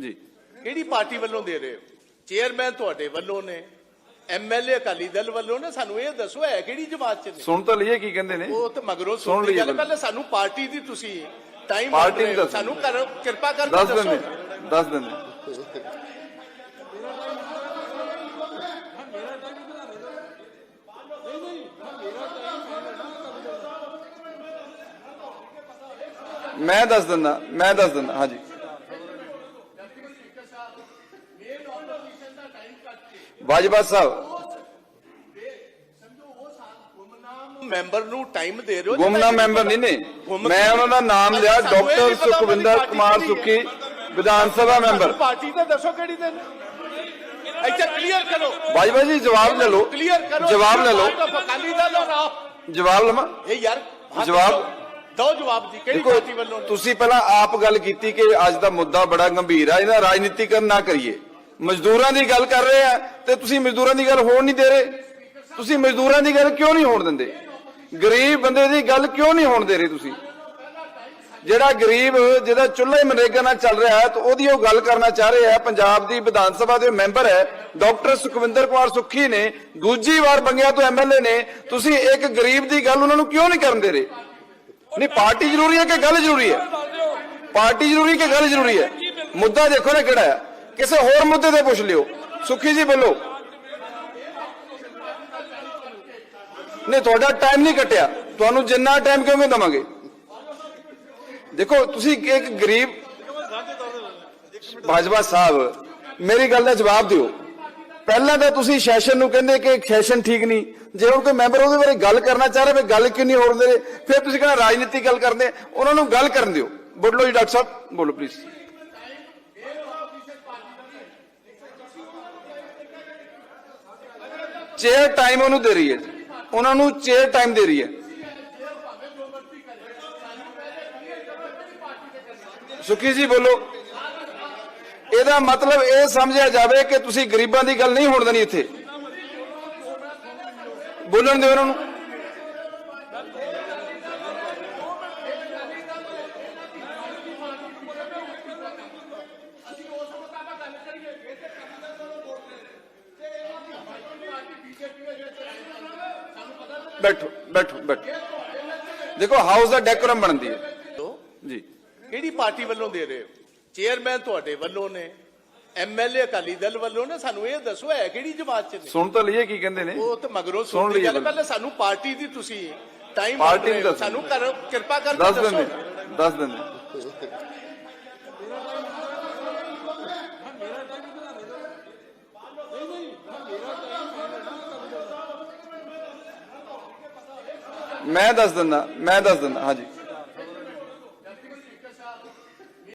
ਜੀ। ਕਿਹੜੀ ਪਾਰਟੀ ਵੱਲੋਂ ਦੇ ਰਹੇ ਹੋ? ਚੇਅਰਮੈਨ ਤੁਹਾਡੇ ਵੱਲੋਂ ਨੇ ਐਮਐਲਏ ਅਕਾਲੀ ਦਲ ਵੱਲੋਂ ਨੇ ਸਾਨੂੰ ਇਹ ਦੱਸੋ ਹੈ ਕਿਹੜੀ ਜਮਾਤ ਚ ਨੇ? ਸੁਣ ਤਾਂ ਲਈਏ ਕੀ ਕਹਿੰਦੇ ਨੇ। ਉਹ ਤੇ ਮਗਰੋਂ ਸੁਣ ਲਈ ਬਿਲਕੁਲ। ਪਹਿਲੇ ਸਾਨੂੰ ਪਾਰਟੀ ਦੀ ਤੁਸੀਂ ਟਾਈਮ ਪਾਰਟੀ ਦੀ ਦੱਸੋ। ਸਾਨੂੰ ਕਰੋ ਕਿਰਪਾ ਕਰਕੇ ਦੱਸ ਦੱਸੋ। ਦਿੰਦੇ ਦੱਸ ਦਿੰਦੇ। ਮੈਂ ਦੱਸ ਦਿੰਦਾ ਮੈਂ ਦੱਸ ਦਿੰਦਾ ਹਾਂਜੀ। ਬਾਜਵਾ ਸਾਹਿਬ। ਮੈਂਬਰ ਨੂੰ ਟਾਈਮ ਦੇ ਰਹੇ ਹੋ ਗੁੰਮਨਾਮ ਮੈਂਬਰ ਨਹੀਂ ਨੇ ਮੈਂ ਉਹਨਾਂ ਦਾ ਨਾਮ ਲਿਆ ਡਾਕਟਰ ਸੁਖਵਿੰਦਰ ਕੁਮਾਰ ਸੁੱਖੀ। ਵਿਧਾਨ ਸਭਾ ਮੈਂਬਰ। ਪਾਰਟੀ ਤਾਂ ਦੱਸੋ ਕਿਹੜੀ ਦੇ ਨੇ ਇੱਥੇ ਕਲੀਅਰ ਕਰੋ। ਬਾਜਵਾ ਜੀ ਜਵਾਬ ਲੈ ਲਓ। ਕਲੀਅਰ ਕਰੋ। ਜਵਾਬ ਲੈ ਲਓ। ਪਾਰਟੀ ਆਫ ਅਕਾਲੀ ਦਲ ਔਰ ਆਪ। ਜਵਾਬ ਲਵਾਂ? ਇਹ ਯਾਰ ਹੱਥ ਜਵਾਬ-। ਦਿਓ ਜਵਾਬ ਜੀ ਕਿਹੜੀ ਪਾਰਟੀ ਵੱਲੋਂ? ਤੁਸੀਂ ਪਹਿਲਾਂ ਆਪ ਗੱਲ ਕੀਤੀ ਕਿ ਅੱਜ ਦਾ ਮੁੱਦਾ ਬੜਾ ਗੰਭੀਰ ਆ ਇਹਦਾ ਰਾਜਨੀਤੀਕਰਨ ਨਾ ਕਰੀਏ। ਮਜ਼ਦੂਰਾਂ ਦੀ ਗੱਲ ਕਰ ਰਹੇ ਆ ਤੇ ਤੁਸੀਂ ਮਜ਼ਦੂਰਾਂ ਦੀ ਗੱਲ ਹੋਣ ਨਹੀਂ ਦੇ ਰਹੇ। ਤੁਸੀਂ ਮਜ਼ਦੂਰਾਂ ਦੀ ਗੱਲ ਕਿਉਂ ਨਹੀਂ ਹੋਣ ਦਿੰਦੇ? ਗਰੀਬ ਬੰਦੇ ਦੀ ਗੱਲ ਕਿਉਂ ਨਹੀਂ ਹੋਣ ਦੇ ਰਹੇ ਤੁਸੀਂ? ਜਿਹੜਾ ਗਰੀਬ ਜਿਹਦਾ ਚੁੱਲ੍ਹਾ ਹੀ ਮਨਰੇਗਾ ਨਾਲ ਚੱਲ ਰਿਹਾ ਹੈ ਤਾਂ ਉਹਦੀ ਉਹ ਗੱਲ ਕਰਨਾ ਚਾਹ ਰਹੇ ਹੈ। ਪੰਜਾਬ ਦੀ ਵਿਧਾਨ ਸਭਾ ਦੇ ਮੈਂਬਰ ਹੈ, ਡਾਕਟਰ ਸੁਖਵਿੰਦਰ ਕੁਮਾਰ ਸੁੱਖੀ ਨੇ ਦੂਜੀ ਵਾਰ ਬੰਗਿਆ ਤੋਂ ਐਮਐਲਏ ਨੇ। ਤੁਸੀਂ ਇੱਕ ਗਰੀਬ ਦੀ ਗੱਲ ਉਹਨਾਂ ਨੂੰ ਕਿਉਂ ਨਹੀਂ ਕਰਨ ਦੇ ਰਹੇ? ਨਹੀਂ, ਪਾਰਟੀ ਜ਼ਰੂਰੀ ਹੈ ਕਿ ਗੱਲ ਜ਼ਰੂਰੀ ਹੈ? ਪਾਰਟੀ ਜ਼ਰੂਰੀ ਕਿ ਗੱਲ ਜ਼ਰੂਰੀ ਹੈ? ਮੁੱਦਾ ਦੇਖੋ ਨਾ ਕਿਹੜਾ ਹੈ। ਕਿਸੇ ਹੋਰ ਮੁੱਦੇ ਤੇ ਪੁੱਛ ਲਿਓ। ਸੁਖੀ ਜੀ ਬੋਲੋ। ਨਹੀਂ, ਤੁਹਾਡਾ ਟਾਈਮ ਨਹੀਂ ਕੱਟਿਆ। ਤੁਹਾਨੂੰ ਜਿੰਨਾ ਟਾਈਮ ਕਿਉਂ ਦਵਾਂਗੇ। ਦੇਖੋ, ਤੁਸੀਂ ਇੱਕ ਗਰੀਬ ਬਾਜਵਾ ਸਾਹਿਬ, ਮੇਰੀ ਗੱਲ ਦਾ ਜਵਾਬ ਦਿਓ। ਪਹਿਲਾਂ ਤਾਂ ਤੁਸੀਂ ਸੈਸ਼ਨ ਨੂੰ ਕਹਿੰਦੇ ਕਿ ਸੈਸ਼ਨ ਠੀਕ ਨਹੀਂ। ਜੇ ਹੁਣ ਕੋਈ ਮੈਂਬਰ ਉਹਦੇ ਬਾਰੇ ਗੱਲ ਕਰਨਾ ਚਾਹ ਰਿਹਾ ਵੀ ਗੱਲ ਕਿਉਂ ਨਹੀਂ ਹੋਣ ਦੇ ਫਿਰ ਤੁਸੀਂ ਕਹਿੰਦੇ ਰਾਜਨੀਤੀ ਗੱਲ ਕਰਦੇ ਉਹਨਾਂ ਨੂੰ ਗੱਲ ਕਰਨ ਦਿਓ। ਬੋਲੋ ਜੀ, ਡਾਕਟਰ ਸਾਹਿਬ, ਬੋਲੋ ਪਲੀਜ਼ ਚੇਅਰ ਟਾਈਮ ਉਹਨੂੰ ਦੇ ਰਹੀ ਹੈ ਜੀ। ਉਹਨਾਂ ਨੂੰ ਚੇਅਰ ਟਾਈਮ ਦੇ ਰਹੀ ਹੈ। ਸੁਖੀ ਜੀ ਬੋਲੋ। ਇਹਦਾ ਮਤਲਬ ਇਹ ਸਮਝਿਆ ਜਾਵੇ ਕਿ ਤੁਸੀਂ ਗਰੀਬਾਂ ਦੀ ਗੱਲ ਨਹੀਂ ਹੋਣ ਦੇਣੀ ਇੱਥੇ। ਬੋਲਣ ਦਿਓ ਉਹਨਾਂ ਨੂੰ। ਬੈਠੋ ਬੈਠੋ ਬੈਠੋ। ਦੇਖੋ ਹਾਊਸ ਦਾ ਡੈਕੋਰਮ ਬਣਦੀ ਹੈ। ਜੀ। ਕਿਹੜੀ ਪਾਰਟੀ ਵੱਲੋਂ ਦੇ ਰਹੇ ਹੋ? ਚੇਅਰਮੈਨ ਤੁਹਾਡੇ ਵੱਲੋਂ ਨੇ ਐਮਐਲਏ ਅਕਾਲੀ ਦਲ ਵੱਲੋਂ ਨੇ ਸਾਨੂੰ ਇਹ ਦੱਸੋ ਹੈ ਕਿਹੜੀ ਜਮਾਤ ਚ ਨੇ? ਸੁਣ ਤਾਂ ਲਈਏ ਕੀ ਕਹਿੰਦੇ ਨੇ। ਉਹ ਤੇ ਮਗਰੋਂ ਸੁਣ ਲਈ। ਪਹਿਲੇ ਸਾਨੂੰ ਪਾਰਟੀ ਦੀ ਤੁਸੀਂ ਟਾਈਮ ਪਾਰਟੀ। ਸਾਨੂੰ ਕਰੋ ਕਿਰਪਾ ਕਰਕੇ ਦੱਸ ਦੱਸੋ। ਦਿੰਦੇ ਦੱਸ ਦਿੰਦੇ। ਮੈਂ ਦੱਸ ਦਿੰਦਾ ਮੈਂ ਦੱਸ ਦਿੰਦਾ ਹਾਂਜੀ।